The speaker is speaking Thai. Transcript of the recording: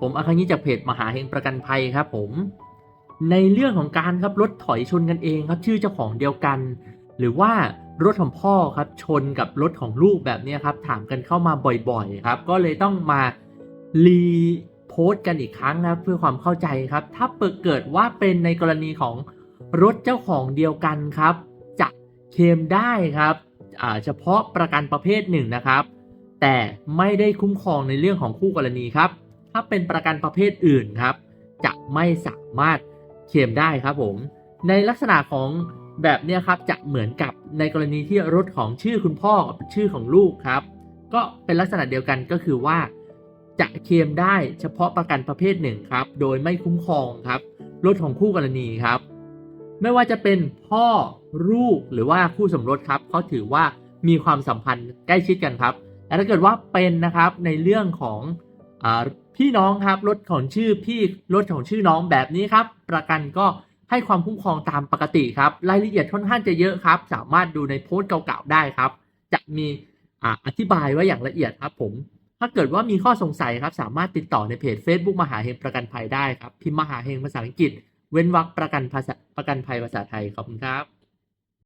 ผมอาคังิจากเพจมหาเฮงประกันภัยครับผม ในเรื่องของการครับรถถอยชนกันเองครับชื่อเจ้าของเดียวกัน หรือว่ารถของพ่อครับชนกับรถของลูกแบบนี้ครับถามกันเข้ามาบ่อยๆครับ ก็เลยต้องมารีโพสต์กันอีกครั้งนะเพื่อความเข้าใจครับ ถ้าเกิดว่าเป็นในกรณีของรถเจ้าของเดียวกันครับ จะเคลมได้ครับเฉพาะประกันประเภทหนึ่งนะครับ แต่ไม่ได้คุ้มครองในเรื่องของคู่กรณีครับ ถ้าเป็นประกันประเภทอื่นครับ จะไม่สามารถเคลมได้ครับผม ในลักษณะของแบบนี้ครับจะเหมือนกับในกรณีที่รถของชื่อคุณพ่อกับชื่อของลูกครับ ก็เป็นลักษณะเดียวกันก็คือว่า จะเคลมได้เฉพาะประกันประเภทหนึ่งครับ โดยไม่คุ้มครองครับรถของคู่กรณีครับ ไม่ว่าจะเป็นพ่อลูกหรือว่าคู่สมรสครับเขาถือว่ามีความสัมพันธ์ใกล้ชิดกันครับแต่ถ้าเกิดว่าเป็นนะครับในเรื่องของ พี่น้องครับรถของชื่อพี่รถของชื่อน้องแบบนี้ครับ ประกันก็ให้ความคุ้มครองตามปกติครับรายละเอียดค่อนข้างจะเยอะครับ สามารถดูในโพสต์เก่าๆได้ครับ จะมีอธิบายไว้อย่างละเอียดครับ ผม ถ้าเกิดว่ามีข้อสงสัยครับ สามารถติดต่อในเพจ Facebook มหาเฮงประกันภัยได้ครับพิมพ์มหาเฮงภาษาอังกฤษ เว้นวรรคประกันภาษาประกันภัยภาษาไทยขอบคุณครับ